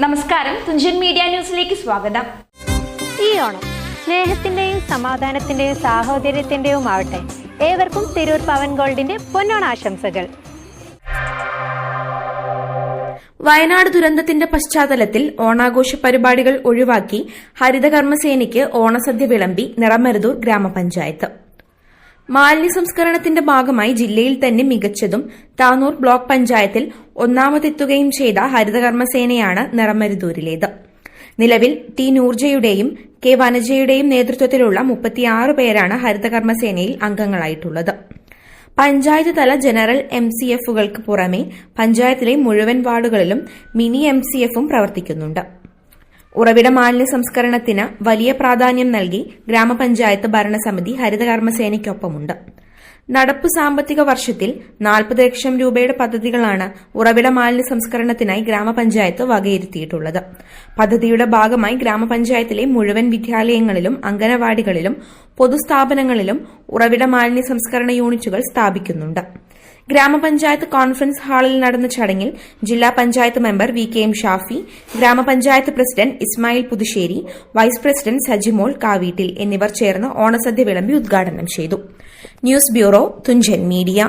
നമസ്കാരം. തുഞ്ചൻ മീഡിയ ന്യൂസിലേക്ക് സ്വാഗതം. ഈ ഓണം സ്നേഹത്തിന്റെയും സമാധാനത്തിന്റെയും സാഹോദര്യത്തിന്റെയും ആവട്ടെ. ഏവർക്കും തിരൂർ പവൻ ഗോൾഡിന്റെ പൊന്നോണാശംസകൾ വയനാട് ദുരന്തത്തിന്റെ പശ്ചാത്തലത്തിൽ ഓണാഘോഷ പരിപാടികൾ ഒഴിവാക്കി ഹരിതകർമ്മസേനയ്ക്ക് ഓണസദ്യ വിളമ്പി നിറമരുതൂർ ഗ്രാമപഞ്ചായത്ത്. മാലിന്യ സംസ്കരണത്തിന്റെ ഭാഗമായി ജില്ലയിൽ തന്നെ മികച്ചതും താനൂർ ബ്ലോക്ക് പഞ്ചായത്തിൽ ഒന്നാമതെത്തുകയും ചെയ്ത ഹരിതകർമ്മസേനയാണ് നിറമരുതൂരിലേത്. നിലവിൽ ടി നൂർജയുടെയും കെ വനജയുടെയും നേതൃത്വത്തിലുള്ള മുപ്പത്തിയാറ് പേരാണ് ഹരിതകർമ്മസേനയിൽ അംഗങ്ങളായിട്ടുള്ളത്. പഞ്ചായത്ത് തല ജനറൽ എം സി എഫുകൾക്ക് പുറമെ പഞ്ചായത്തിലെ മുഴുവൻ വാർഡുകളിലും മിനി എം സി എഫും പ്രവർത്തിക്കുന്നുണ്ട്. ഉറവിട മാലിന്യ സംസ്കരണത്തിന് വലിയ പ്രാധാന്യം നൽകി ഗ്രാമപഞ്ചായത്ത് ഭരണസമിതി ഹരിതകർമ്മസേനയ്ക്കൊപ്പമുണ്ട്. നടപ്പു സാമ്പത്തിക വർഷത്തിൽ നാൽപ്പത് ലക്ഷം രൂപയുടെ പദ്ധതികളാണ് ഉറവിട മാലിന്യ സംസ്കരണത്തിനായി ഗ്രാമപഞ്ചായത്ത് വകയിരുത്തിയിട്ടുള്ളത്. പദ്ധതിയുടെ ഭാഗമായി ഗ്രാമപഞ്ചായത്തിലെ മുഴുവൻ വിദ്യാലയങ്ങളിലും അംഗനവാടികളിലും പൊതുസ്ഥാപനങ്ങളിലും ഉറവിട മാലിന്യ സംസ്കരണ യൂണിറ്റുകൾ സ്ഥാപിക്കുന്നുണ്ട്. ഗ്രാമപഞ്ചായത്ത് കോൺഫറൻസ് ഹാളിൽ നടന്ന ചടങ്ങിൽ ജില്ലാ panchayat member V K M Shafi grama panchayat president Ismail Puthussery vice president Sajimol Kaveettil എന്നിവർ ചേർന്ന് ഓണസദ്യ വിളമ്പി ഉദ്ഘാടനം ചെയ്തു. News bureau Thunchan media.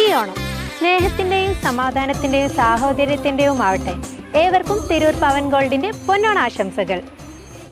ഈ ഓണം സ്നേഹത്തിന്റെയും സമാധാനത്തിന്റെയും സാഹോദര്യത്തിന്റെയും ആവട്ടെ ഏവർക്കും തിരൂർ പവൻ ഗോൾഡിന്റെ പൊന്നോണാശംസകൾ.